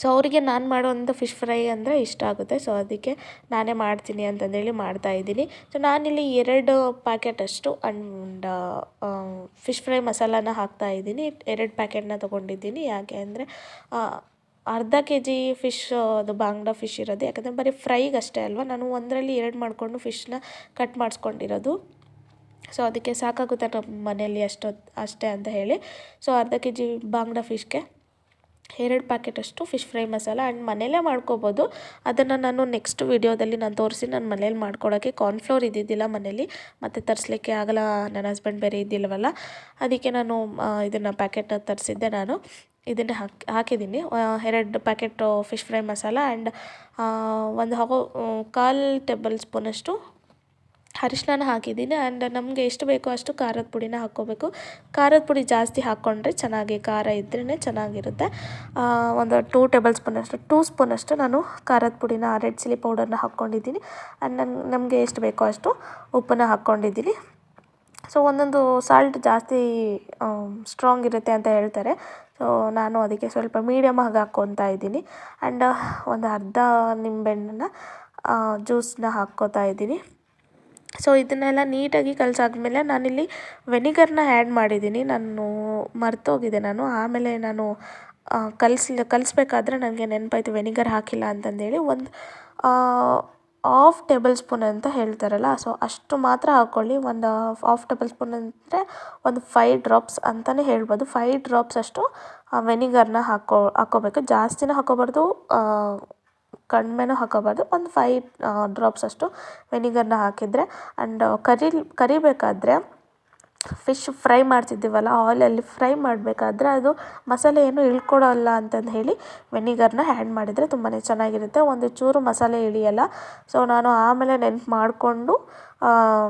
ಸೊ ಅವರಿಗೆ ನಾನು ಮಾಡುವಂಥ ಫಿಶ್ ಫ್ರೈ ಅಂದರೆ ಇಷ್ಟ ಆಗುತ್ತೆ. ಸೊ ಅದಕ್ಕೆ ನಾನೇ ಮಾಡ್ತೀನಿ ಅಂತಂದೇಳಿ ಮಾಡ್ತಾಯಿದ್ದೀನಿ ಸೊ ನಾನಿಲ್ಲಿ ಎರಡು ಪ್ಯಾಕೆಟ್ ಅಷ್ಟು ಅಂಡ್ ಫಿಶ್ ಫ್ರೈ ಮಸಾಲಾನ ಹಾಕ್ತಾಯಿದ್ದೀನಿ ಎರಡು ಪ್ಯಾಕೆಟ್ನ ತೊಗೊಂಡಿದ್ದೀನಿ. ಯಾಕೆ ಅಂದರೆ ಅರ್ಧ ಕೆ ಜಿ ಫಿಶ್, ಅದು ಬಾಂಗ್ಡಾ ಫಿಶ್ ಇರೋದು. ಯಾಕಂದರೆ ಬರೀ ಫ್ರೈಗೆ ಅಷ್ಟೇ ಅಲ್ವಾ? ನಾನು ಒಂದರಲ್ಲಿ ಎರಡು ಮಾಡಿಕೊಂಡು ಫಿಶ್ನ ಕಟ್ ಮಾಡಿಸ್ಕೊಂಡಿರೋದು. ಸೊ ಅದಕ್ಕೆ ಸಾಕಾಗುತ್ತೆ ನಮ್ಮ ಮನೆಯಲ್ಲಿ ಅಷ್ಟೊತ್ತು ಅಷ್ಟೇ ಅಂತ ಹೇಳಿ. ಸೊ ಅರ್ಧ ಕೆ ಜಿ ಬಾಂಗ್ಡಾ ಫಿಶ್ಗೆ ಎರಡು ಪ್ಯಾಕೆಟಷ್ಟು ಫಿಶ್ ಫ್ರೈ ಮಸಾಲ ಆ್ಯಂಡ್ ಮನೆಯಲ್ಲೇ ಮಾಡ್ಕೋಬೋದು. ಅದನ್ನು ನಾನು ನೆಕ್ಸ್ಟ್ ವೀಡಿಯೋದಲ್ಲಿ ನಾನು ತೋರಿಸಿ, ನಾನು ಮನೇಲಿ ಮಾಡ್ಕೊಳ್ಳೋಕ್ಕೆ ಕಾರ್ನ್ಫ್ಲೋರ್ ಇದ್ದಿದ್ದಿಲ್ಲ ಮನೇಲಿ, ಮತ್ತು ತರಿಸ್ಲಿಕ್ಕೆ ಆಗಲ್ಲ, ನನ್ನ ಹಸ್ಬೆಂಡ್ ಬೇರೆ ಇದ್ದಿಲ್ಲವಲ್ಲ, ಅದಕ್ಕೆ ನಾನು ಇದನ್ನು ಪ್ಯಾಕೆಟ್ ತರಿಸಿದ್ದೆ ನಾನು. ಇದನ್ನು ಹಾಕಿ, ಹಾಕಿದ್ದೀನಿ. ಎರಡು packet fish fry masala and ಒಂದು ಹಾಕೋ ಕಾಲು ಟೇಬಲ್ ಸ್ಪೂನಷ್ಟು ಅರಿಶಿನ ಹಾಕಿದ್ದೀನಿ ಆ್ಯಂಡ್ ನಮಗೆ ಎಷ್ಟು ಬೇಕೋ ಅಷ್ಟು ಖಾರದ ಪುಡಿನ ಹಾಕ್ಕೋಬೇಕು. ಖಾರದ ಪುಡಿ ಜಾಸ್ತಿ ಹಾಕ್ಕೊಂಡ್ರೆ ಚೆನ್ನಾಗಿ ಖಾರ ಇದ್ರೇ ಚೆನ್ನಾಗಿರುತ್ತೆ. ಒಂದು ಟೂ ಟೇಬಲ್ ಸ್ಪೂನಷ್ಟು ಟೂ ಸ್ಪೂನಷ್ಟು ನಾನು ಖಾರದ ಪುಡಿನ ರೆಡ್ ಚಿಲ್ಲಿ ಪೌಡರ್ನ ಹಾಕ್ಕೊಂಡಿದ್ದೀನಿ. ಆ್ಯಂಡ್ ನಂಗೆ ನಮಗೆ ಎಷ್ಟು ಬೇಕೋ ಅಷ್ಟು ಉಪ್ಪನ್ನ ಹಾಕ್ಕೊಂಡಿದ್ದೀನಿ. ಸೊ ಒಂದೊಂದು ಸಾಲ್ಟ್ ಜಾಸ್ತಿ ಸ್ಟ್ರಾಂಗ್ ಇರುತ್ತೆ ಅಂತ ಹೇಳ್ತಾರೆ. ಸೊ ನಾನು ಅದಕ್ಕೆ ಸ್ವಲ್ಪ ಮೀಡಿಯಮ್ ಆಗಿ ಹಾಕ್ಕೊತಾ ಇದ್ದೀನಿ. ಆ್ಯಂಡ್ ಒಂದು ಅರ್ಧ ನಿಂಬೆಹಣ್ಣನ್ನ ಜ್ಯೂಸನ್ನ ಹಾಕ್ಕೋತಾ ಇದ್ದೀನಿ. ಸೊ ಇದನ್ನೆಲ್ಲ ನೀಟಾಗಿ ಕಲಸಾದ್ಮೇಲೆ ನಾನಿಲ್ಲಿ ವೆನಿಗರ್ನ ಆ್ಯಡ್ ಮಾಡಿದ್ದೀನಿ. ನಾನು ಮರ್ತೋಗಿದೆ ನಾನು. ಆಮೇಲೆ ನಾನು ಕಲಸಿ, ಕಲಿಸ್ಬೇಕಾದ್ರೆ ನನಗೆ ನೆನಪಾಯ್ತು ವೆನಿಗರ್ ಹಾಕಿಲ್ಲ ಅಂತಂದೇಳಿ ಒಂದು ಆಫ್ ಟೇಬಲ್ ಸ್ಪೂನ್ ಅಂತ ಹೇಳ್ತಾರಲ್ಲ ಸೊ ಅಷ್ಟು ಮಾತ್ರ ಹಾಕ್ಕೊಳ್ಳಿ ಒಂದು ಆಫ್ ಟೇಬಲ್ ಸ್ಪೂನ್ ಅಂದರೆ ಒಂದು ಫೈವ್ ಡ್ರಾಪ್ಸ್ ಅಂತಲೇ ಹೇಳ್ಬೋದು. ಫೈವ್ ಡ್ರಾಪ್ಸ್ ಅಷ್ಟು ವೆನಿಗರ್ನ ಹಾಕೋ ಹಾಕ್ಕೋಬೇಕು ಜಾಸ್ತಿನೂ ಹಾಕ್ಕೋಬಾರ್ದು ಕಡಿಮೆನೂ ಹಾಕೋಬಾರ್ದು. ಒಂದು ಫೈವ್ ಡ್ರಾಪ್ಸ್ ಅಷ್ಟು ವೆನಿಗರ್ನ ಹಾಕಿದರೆ ಆ್ಯಂಡ್ ಕರಿ, ಕರಿಬೇಕಾದ್ರೆ ಫಿಶ್ ಫ್ರೈ ಮಾಡ್ತಿದ್ದೀವಲ್ಲ ಆಯಿಲಲ್ಲಿ ಫ್ರೈ ಮಾಡಬೇಕಾದ್ರೆ ಅದು ಮಸಾಲೆ ಏನು ಇಳ್ಕೊಳ್ಳಲ್ಲ ಅಂತಂದು ಹೇಳಿ ವೆನಿಗರ್ನ ಆ್ಯಡ್ ಮಾಡಿದರೆ ತುಂಬಾ ಚೆನ್ನಾಗಿರುತ್ತೆ. ಒಂದು ಚೂರು ಮಸಾಲೆ ಇಳಿಯಲ್ಲ. ಸೊ ನಾನು ಆಮೇಲೆ ನೆನ್ಪು ಮಾಡಿಕೊಂಡು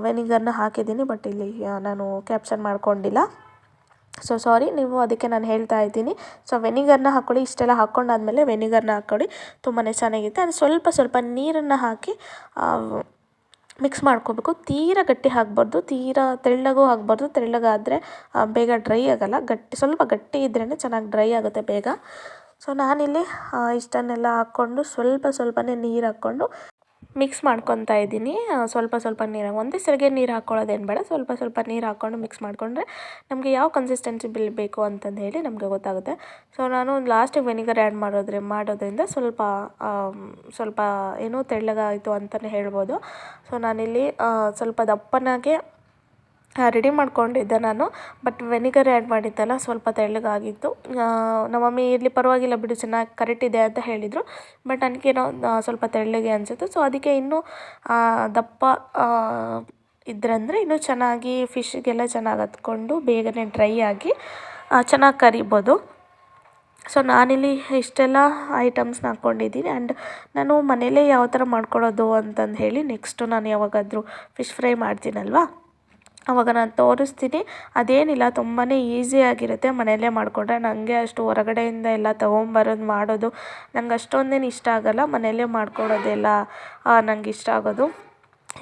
ವೆನಿಗರ್ನ ಹಾಕಿದ್ದೀನಿ ಬಟ್ ಇಲ್ಲಿ ನಾನು ಕ್ಯಾಪ್ಚರ್ ಮಾಡ್ಕೊಂಡಿಲ್ಲ. ಸೊ ಸಾರಿ ನೀವು ಅದಕ್ಕೆ ನಾನು ಹೇಳ್ತಾ ಇದ್ದೀನಿ. ಸೊ ವೆನಿಗರ್ನ ಹಾಕ್ಕೊಳ್ಳಿ ಇಷ್ಟೆಲ್ಲ ಹಾಕ್ಕೊಂಡಾದ್ಮೇಲೆ ವೆನಿಗರ್ನ ಹಾಕ್ಕೊಳ್ಳಿ ತುಂಬಾ ಚೆನ್ನಾಗಿರುತ್ತೆ. ಅದು ಸ್ವಲ್ಪ ಸ್ವಲ್ಪ ನೀರನ್ನು ಹಾಕಿ ಮಿಕ್ಸ್ ಮಾಡ್ಕೋಬೇಕು. ತೀರಾ ಗಟ್ಟಿ ಹಾಕ್ಬಾರ್ದು. ತೀರಾ ತೆಳ್ಳಗೂ ಆಗಬಾರ್ದು ತೆಳ್ಳಗಾದರೆ ಬೇಗ ಡ್ರೈ ಆಗೋಲ್ಲ. ಗಟ್ಟಿ, ಸ್ವಲ್ಪ ಗಟ್ಟಿ ಇದ್ರೇ ಚೆನ್ನಾಗಿ ಡ್ರೈ ಆಗುತ್ತೆ ಬೇಗ. ಸೊ ನಾನಿಲ್ಲಿ ಇಷ್ಟನ್ನೆಲ್ಲ ಹಾಕ್ಕೊಂಡು ಸ್ವಲ್ಪ ಸ್ವಲ್ಪನೇ ನೀರು ಹಾಕ್ಕೊಂಡು ಮಿಕ್ಸ್ ಮಾಡ್ಕೊತಾ ಇದ್ದೀನಿ. ಸ್ವಲ್ಪ ಸ್ವಲ್ಪ ನೀರು ಒಂದೇ ಸರಿಗೆ ನೀರು ಹಾಕ್ಕೊಳ್ಳೋದೇನು ಬೇಡ. ಸ್ವಲ್ಪ ಸ್ವಲ್ಪ ನೀರು ಹಾಕ್ಕೊಂಡು ಮಿಕ್ಸ್ ಮಾಡಿಕೊಂಡ್ರೆ ನಮಗೆ ಯಾವ ಕನ್ಸಿಸ್ಟೆನ್ಸಿ ಬಿಲ್ ಬೇಕು ಅಂತಂದು ಹೇಳಿ ನಮಗೆ ಗೊತ್ತಾಗುತ್ತೆ. ಸೊ ನಾನು ಲಾಸ್ಟಿಗೆ ವೆನಿಗರ್ ಆ್ಯಡ್ ಮಾಡೋದ್ರೆ, ಮಾಡೋದ್ರಿಂದ ಸ್ವಲ್ಪ ಸ್ವಲ್ಪ ಏನೋ ತೆಳ್ಳಗಾಯಿತು ಅಂತಲೇ ಹೇಳ್ಬೋದು. ಸೊ ನಾನಿಲ್ಲಿ ಸ್ವಲ್ಪ ದಪ್ಪನಾಗೆ ರೆಡಿ ಮಾಡ್ಕೊಂಡಿದ್ದೆ ನಾನು. ಬಟ್ ವೆನಿಗರ್ ಆ್ಯಡ್ ಮಾಡಿದ್ದಲ್ಲ ಸ್ವಲ್ಪ ತೆಳ್ಳಗಾಗಿತ್ತು. ನಮ್ಮ ಮಮ್ಮಿ ಇರಲಿ ಪರವಾಗಿಲ್ಲ ಬಿಡು, ಚೆನ್ನಾಗಿ ಕರೆಕ್ಟ್ ಇದೆ ಅಂತ ಹೇಳಿದರು. ಬಟ್ ನನಗೇನೋ ಸ್ವಲ್ಪ ತೆಳ್ಳಗೆ ಅನಿಸಿತು ಸೊ ಅದಕ್ಕೆ ಇನ್ನೂ ದಪ್ಪ ಇದ್ರಂದರೆ ಇನ್ನೂ ಚೆನ್ನಾಗಿ ಫಿಶ್ಗೆಲ್ಲ ಚೆನ್ನಾಗಿ ಹತ್ಕೊಂಡು ಬೇಗನೆ ಡ್ರೈ ಆಗಿ ಚೆನ್ನಾಗಿ ಕರಿಬೋದು. ಸೊ ನಾನಿಲ್ಲಿ ಇಷ್ಟೆಲ್ಲ ಐಟಮ್ಸ್ನ ಹಾಕ್ಕೊಂಡಿದ್ದೀನಿ ಆ್ಯಂಡ್ ನಾನು ಮನೇಲೇ ಯಾವ ಥರ ಮಾಡ್ಕೊಳ್ಳೋದು ಅಂತಂದು ಹೇಳಿ ನೆಕ್ಸ್ಟು ನಾನು ಯಾವಾಗಾದರೂ ಫಿಶ್ ಫ್ರೈ ಮಾಡ್ತೀನಲ್ವಾ? ಆವಾಗ ನಾನು ತೋರಿಸ್ತೀನಿ. ಅದೇನಿಲ್ಲ ತುಂಬಾ ಈಸಿಯಾಗಿರುತ್ತೆ ಮನೆಯಲ್ಲೇ ಮಾಡಿಕೊಂಡ್ರೆ. ನನಗೆ ಅಷ್ಟು ಹೊರಗಡೆಯಿಂದ ಎಲ್ಲ ತೊಗೊಂಬರೋದು ಮಾಡೋದು ನಂಗೆ ಅಷ್ಟೊಂದೇನು ಇಷ್ಟ ಆಗೋಲ್ಲ. ಮನೆಯಲ್ಲೇ ಮಾಡ್ಕೊಡೋದೆಲ್ಲ ನಂಗೆ ಇಷ್ಟ ಆಗೋದು.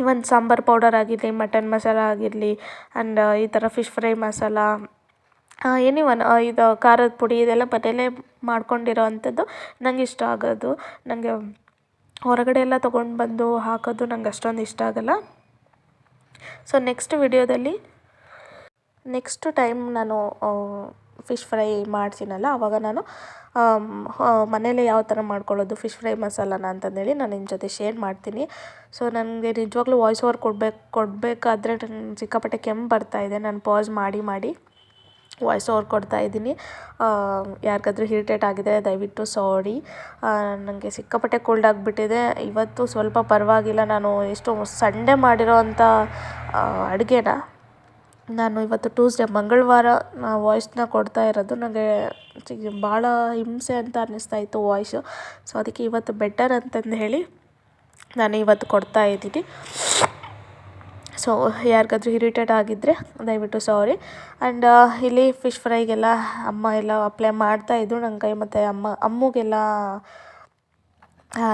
ಇವನ್ ಸಾಂಬಾರು ಪೌಡರ್ ಆಗಿರಲಿ, ಮಟನ್ ಮಸಾಲ ಆಗಿರಲಿ ಆ್ಯಂಡ್ ಈ ಥರ fish fry masala any one ಇದು ಖಾರದ ಪುಡಿ ಇದೆಲ್ಲ ಮನೆಯಲ್ಲೇ ಮಾಡ್ಕೊಂಡಿರೋ ಅಂಥದ್ದು ನಂಗೆ ಇಷ್ಟ ಆಗೋದು. ನನಗೆ ಹೊರಗಡೆ ಎಲ್ಲ ತೊಗೊಂಡು ಬಂದು ಹಾಕೋದು ನಂಗೆ ಅಷ್ಟೊಂದು ಇಷ್ಟ ಆಗೋಲ್ಲ. ಸೊ ನೆಕ್ಸ್ಟ್ ವಿಡಿಯೋದಲ್ಲಿ ನೆಕ್ಸ್ಟ್ ಟೈಮ್ ನಾನು ಫಿಶ್ ಫ್ರೈ ಮಾಡ್ತೀನಲ್ಲ ಆವಾಗ ನಾನು ಮನೇಲೆ ಯಾವ ಥರ ಮಾಡ್ಕೊಳ್ಳೋದು ಫಿಶ್ ಫ್ರೈ ಮಸಾಲಾನ ಅಂತಂದೇಳಿ ನಾನು ನಿಮ್ಮ ಜೊತೆ ಶೇರ್ ಮಾಡ್ತೀನಿ. ಸೊ ನನಗೆ ನಿಜವಾಗ್ಲೂ ವಾಯ್ಸ್ ಓವರ್ ಕೊಡಬೇಕು, ಕೊಡಬೇಕಾದ್ರೆ ಸಿಕ್ಕಾಪಟ್ಟೆ ಕೆಮ್ಮು ಬರ್ತಾ ಇದೆ, ನಾನು ಪಾಸ್ ಮಾಡಿ ಮಾಡಿ. ವಾಯ್ಸ್ ಓವರ್ ಕೊಡ್ತಾ ಇದ್ದೀನಿ. ಯಾರಿಗಾದ್ರೂ ಇರಿಟೇಟ್ ಆಗಿದೆ, ದಯವಿಟ್ಟು ಸಾರಿ. ನನಗೆ ಸಿಕ್ಕಾಪಟ್ಟೆ ಕೋಲ್ಡ್ ಆಗಿಬಿಟ್ಟಿದೆ. ಇವತ್ತು ಸ್ವಲ್ಪ ಪರವಾಗಿಲ್ಲ, ನಾನು ಎಷ್ಟು ಸಂಡೇ ಮಾಡಿರೋ ಅಂಥ ಅಡುಗೆನ ನಾನು ಇವತ್ತು ಟ್ಯೂಸ್ಡೇ ಮಂಗಳವಾರ ವಾಯ್ಸ್ನ ಕೊಡ್ತಾ ಇರೋದು. ನನಗೆ ಭಾಳ ಹಿಂಸೆ ಅಂತ ಅನ್ನಿಸ್ತಾ ಇತ್ತು ವಾಯ್ಸು. ಸೊ, ಅದಕ್ಕೆ ಇವತ್ತು ಬೆಟರ್ ಅಂತಂದು ಹೇಳಿ ನಾನು ಇವತ್ತು ಕೊಡ್ತಾ ಇದ್ದೀನಿ. ಸೊ, ಯಾರಿಗಾದ್ರೂ ಇರಿಟೇಟ್ ಆಗಿದ್ದರೆ ದಯವಿಟ್ಟು ಸಾರಿ ಆ್ಯಂಡ್ ಇಲ್ಲಿ ಫಿಶ್ ಫ್ರೈಗೆಲ್ಲ ಅಮ್ಮ ಎಲ್ಲ ಅಪ್ಲೈ ಮಾಡ್ತಾ ಮಾಡ್ತಾಯಿದ್ರು ನನ್ನ ಕೈ ಮತ್ತು ಅಮ್ಮ, ಅಮ್ಮಗೆಲ್ಲ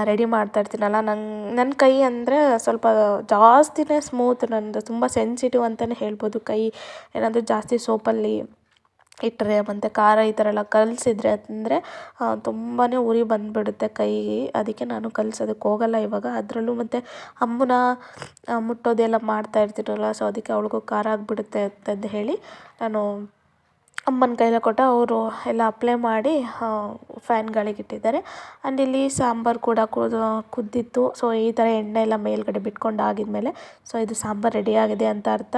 ರೆಡಿ ಮಾಡ್ತಾ ಇರ್ತೀನಲ್ಲ. ನಂಗೆ ನನ್ನ ಕೈ ಅಂದರೆ ಸ್ವಲ್ಪ ಜಾಸ್ತಿನೇ ಸ್ಮೂತ್ ನಂದು. ತುಂಬ ಸೆನ್ಸಿಟಿವ್ ಅಂತಲೇ ಹೇಳ್ಬೋದು ಕೈ. ಏನಾದರೂ ಜಾಸ್ತಿ ಸೋಪಲ್ಲಿ ಇಟ್ಟರೆ ಮತ್ತು ಖಾರ ಈ ಥರ ಎಲ್ಲ ಕಲಸಿದ್ರೆ ಅಂದರೆ ತುಂಬಾ ಉರಿ ಬಂದುಬಿಡುತ್ತೆ ಕೈಗೆ. ಅದಕ್ಕೆ ನಾನು ಕಲ್ಸೋದಕ್ಕೆ ಹೋಗಲ್ಲ ಇವಾಗ. ಅದರಲ್ಲೂ ಮತ್ತು ಅಮ್ಮನ ಮುಟ್ಟೋದೆಲ್ಲ ಮಾಡ್ತಾ ಇರ್ತೀನಲ್ಲ ಸೊ ಅದಕ್ಕೆ ಅವಳಿಗೂ ಖಾರ ಆಗಿಬಿಡುತ್ತೆ ಅಂತಂದು ಹೇಳಿ ನಾನು ಅಮ್ಮನ ಕೈಲೇ ಕೊಟ್ಟು ಅವರು ಎಲ್ಲ ಅಪ್ಲೈ ಮಾಡಿ ಫ್ಯಾನ್ ಗಾಳಿಗೆ ಇಟ್ಟಿದ್ದಾರೆ. ಆ್ಯಂಡ್ ಇಲ್ಲಿ ಸಾಂಬಾರು ಕೂಡ ಕುದು, ಕುದ್ದಿತ್ತು. ಸೊ ಈ ಥರ ಎಣ್ಣೆ ಎಲ್ಲ ಮೇಲ್ಗಡೆ ಬಿಟ್ಕೊಂಡು ಆಗಿದ್ಮೇಲೆ ಸೊ ಇದು ಸಾಂಬಾರು ರೆಡಿಯಾಗಿದೆ ಅಂತ ಅರ್ಥ.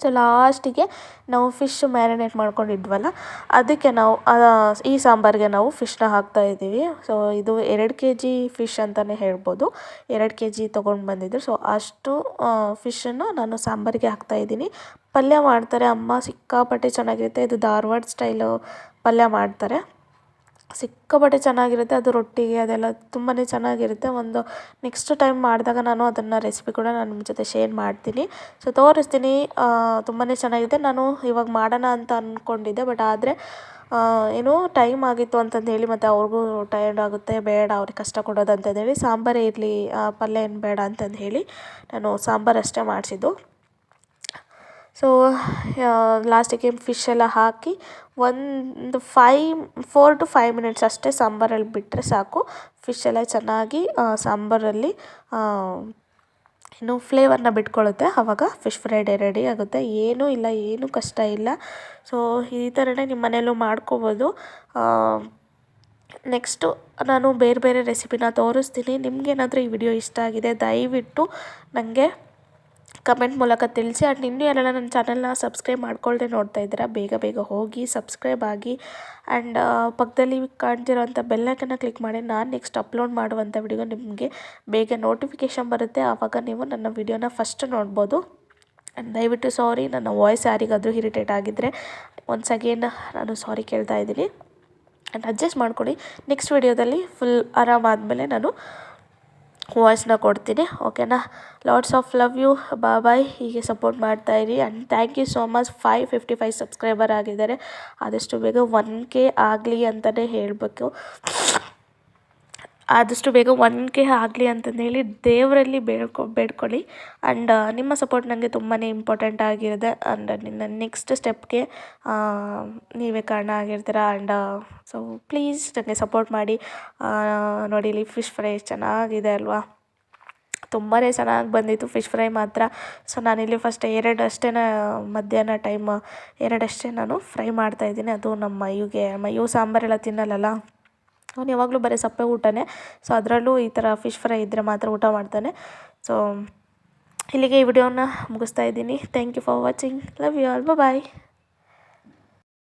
ಸೊ ಲಾಸ್ಟಿಗೆ ನಾವು ಫಿಶ್ ಮ್ಯಾರಿನೇಟ್ ಮಾಡ್ಕೊಂಡಿದ್ವಲ್ಲ, ಅದಕ್ಕೆ ನಾವು ಈ ಸಾಂಬಾರಿಗೆ ನಾವು ಫಿಶ್ನ ಹಾಕ್ತಾ ಇದ್ದೀವಿ. ಸೊ ಇದು ಎರಡು ಕೆ ಜಿ ಫಿಶ್ ಅಂತಲೇ ಹೇಳ್ಬೋದು. ಎರಡು ಕೆ ಜಿ ತೊಗೊಂಡು ಬಂದಿದ್ದರು ಸೊ ಅಷ್ಟು ಫಿಶನ್ನು ನಾನು ಸಾಂಬಾರಿಗೆ ಹಾಕ್ತಾ ಇದ್ದೀನಿ. ಪಲ್ಯ ಮಾಡ್ತಾರೆ ಅಮ್ಮ, ಸಿಕ್ಕಾಪಟ್ಟೆ ಚೆನ್ನಾಗಿರುತ್ತೆ. ಇದು ಧಾರವಾಡ ಸ್ಟೈಲು ಪಲ್ಯ ಮಾಡ್ತಾರೆ. ಸಿಕ್ಕಾಪಟ್ಟೆ ಚೆನ್ನಾಗಿರುತ್ತೆ. ಅದು ರೊಟ್ಟಿಗೆ ಅದೆಲ್ಲ ತುಂಬಾ ಚೆನ್ನಾಗಿರುತ್ತೆ. ಒಂದು ನೆಕ್ಸ್ಟ್ ಟೈಮ್ ಮಾಡಿದಾಗ ನಾನು ಅದನ್ನು ರೆಸಿಪಿ ಕೂಡ ನಾನು ನಿಮ್ಮ ಜೊತೆ ಶೇರ್ ಮಾಡ್ತೀನಿ. ಸೊ ತೋರಿಸ್ತೀನಿ. ತುಂಬಾ ಚೆನ್ನಾಗಿದೆ. ನಾನು ಇವಾಗ ಮಾಡೋಣ ಅಂತ ಅಂದ್ಕೊಂಡಿದ್ದೆ ಬಟ್ ಆದರೆ ಏನು ಟೈಮ್ ಆಗಿತ್ತು ಅಂತಂದು ಹೇಳಿ ಮತ್ತು ಅವ್ರಿಗೂ ಟೈರ್ಡ್ ಆಗುತ್ತೆ. ಬೇಡ, ಅವ್ರಿಗೆ ಕಷ್ಟ ಕೊಡೋದು ಅಂತಂದೇಳಿ ಸಾಂಬಾರೇ ಇರಲಿ ಪಲ್ಯ ಏನು ಬೇಡ ಅಂತಂದು ಹೇಳಿ ನಾನು ಸಾಂಬಾರು ಅಷ್ಟೇ ಮಾಡಿಸಿದ್ದು. ಸೊ ಲಾಸ್ಟಿಗೆ ಫಿಶ್ ಎಲ್ಲ ಹಾಕಿ ಒಂದು ಫೈ ಫೋರ್ ಟು ಫೈವ್ ಮಿನಿಟ್ಸ್ ಅಷ್ಟೇ ಸಾಂಬಾರಲ್ಲಿ ಬಿಟ್ಟರೆ ಸಾಕು. ಫಿಶ್ ಎಲ್ಲ ಚೆನ್ನಾಗಿ ಸಾಂಬಾರಲ್ಲಿ ಏನು ಫ್ಲೇವರ್ನ ಬಿಟ್ಕೊಳ್ಳುತ್ತೆ ಆವಾಗ ಫಿಶ್ ಫ್ರೈಡೆ ರೆಡಿ ಆಗುತ್ತೆ. ಏನೂ ಇಲ್ಲ, ಏನೂ ಕಷ್ಟ ಇಲ್ಲ. ಸೊ ಈ ಥರನೇ ನಿಮ್ಮ ಮನೆಯಲ್ಲೂ ಮಾಡ್ಕೋಬೋದು. ನೆಕ್ಸ್ಟು ನಾನು ಬೇರೆ ಬೇರೆ ರೆಸಿಪಿನ ತೋರಿಸ್ತೀನಿ. ನಿಮಗೇನಾದರೂ ಈ ವಿಡಿಯೋ ಇಷ್ಟ ಆಗಿದೆ, ದಯವಿಟ್ಟು ನನಗೆ ಕಮೆಂಟ್ ಮೂಲಕ ತಿಳಿಸಿ ಆ್ಯಂಡ್ ಇನ್ನೂ ಯಾರೆಲ್ಲ ನನ್ನ ಚಾನಲ್ನ ಸಬ್ಸ್ಕ್ರೈಬ್ ಮಾಡ್ಕೊಳ್ಳದೆ ನೋಡ್ತಾ ಇದ್ದೀರಾ, ಬೇಗ ಬೇಗ ಹೋಗಿ ಸಬ್ಸ್ಕ್ರೈಬ್ ಆಗಿ ಆ್ಯಂಡ್ ಪಕ್ಕದಲ್ಲಿ ಕಾಣ್ತಿರೋಂಥ ಬೆಲ್ಲೈಕನ್ನ ಕ್ಲಿಕ್ ಮಾಡಿ, ನಾನು ನೆಕ್ಸ್ಟ್ ಅಪ್ಲೋಡ್ ಮಾಡುವಂಥ ವಿಡಿಯೋ ನಿಮಗೆ ಬೇಗ ನೋಟಿಫಿಕೇಷನ್ ಬರುತ್ತೆ. ಆವಾಗ ನೀವು ನನ್ನ ವಿಡಿಯೋನ ಫಸ್ಟ್ ನೋಡ್ಬೋದು. ಆ್ಯಂಡ್ ದಯವಿಟ್ಟು ಸಾರಿ, ನನ್ನ ವಾಯ್ಸ್ ಯಾರಿಗಾದರೂ ಇರಿಟೇಟ್ ಆಗಿದ್ದರೆ ಒನ್ಸ್ ಅಗೇನ್ ನಾನು ಸಾರಿ ಕೇಳ್ತಾ ಇದ್ದೀನಿ. ಆ್ಯಂಡ್ ಅಡ್ಜಸ್ಟ್ ಮಾಡ್ಕೊಳ್ಳಿ, ನೆಕ್ಸ್ಟ್ ವಿಡಿಯೋದಲ್ಲಿ ಫುಲ್ ಆರಾಮಾದಮೇಲೆ ನಾನು ವಾಯ್ಸ್ನ ಕೊಡ್ತೀನಿ ಓಕೆನಾ ಲಾಟ್ಸ್ ಆಫ್ ಲವ್ ಯು ಬಾ ಬಾಯ್ ಹೀಗೆ ಸಪೋರ್ಟ್ ಮಾಡ್ತಾ ಇರಿ. And thank you so much five fifty five subscriber ಆಗಿದ್ದಾರೆ. ಆದಷ್ಟು ಬೇಗ ಒನ್ ಕೆ ಆಗಲಿ ಅಂತಲೇ ಹೇಳಬೇಕು. ಆದಷ್ಟು ಬೇಗ ಒನ್ ಕೆ ಆಗಲಿ ಅಂತಂದೇಳಿ ದೇವರಲ್ಲಿ ಬೇಡ್ಕೊ, ಬೇಡ್ಕೊಳ್ಳಿ. ಆ್ಯಂಡ್ ನಿಮ್ಮ ಸಪೋರ್ಟ್ ನನಗೆ ತುಂಬಾ ಇಂಪಾರ್ಟೆಂಟ್ ಆಗಿರುತ್ತೆ. ಆ್ಯಂಡ್ ನಿನ್ನ ನೆಕ್ಸ್ಟ್ ಸ್ಟೆಪ್ಗೆ ನೀವೇ ಕಾರಣ ಆಗಿರ್ತೀರ? ಆ್ಯಂಡ್ ಸೊ ಪ್ಲೀಸ್ ನನಗೆ ಸಪೋರ್ಟ್ ಮಾಡಿ. ನೋಡಿ, ಇಲ್ಲಿ ಫಿಶ್ ಫ್ರೈ ಚೆನ್ನಾಗಿದೆ ಅಲ್ವಾ? ತುಂಬಾ ಚೆನ್ನಾಗಿ ಬಂದಿತ್ತು ಫಿಶ್ ಫ್ರೈ ಮಾತ್ರ. ಸೊ ನಾನಿಲ್ಲಿ ಫಸ್ಟ್ ಎರಡಷ್ಟೇನ ಅಷ್ಟೇ ಮಧ್ಯಾಹ್ನ ಟೈಮ್ ಎರಡಷ್ಟೇ ನಾನು ಫ್ರೈ ಮಾಡ್ತಾಯಿದ್ದೀನಿ ಅದು ನಮ್ಮ ಮಯುಗೆ ಮೈಯು ಸಾಂಬಾರೆಲ್ಲ ತಿನ್ನಲ್ಲಲ್ಲ? ಅವನು ಯಾವಾಗಲೂ ಬರೀ ಸಪ್ಪೆ ಊಟನೇ. ಸೊ ಅದರಲ್ಲೂ ಈ ಥರ ಫಿಶ್ ಫ್ರೈ ಇದ್ದರೆ ಮಾತ್ರ ಊಟ ಮಾಡ್ತಾನೆ. ಸೊ ಇಲ್ಲಿಗೆ ಈ ವಿಡಿಯೋನ ಮುಗಿಸ್ತಾ ಇದ್ದೀನಿ. Thank you for watching love you all bye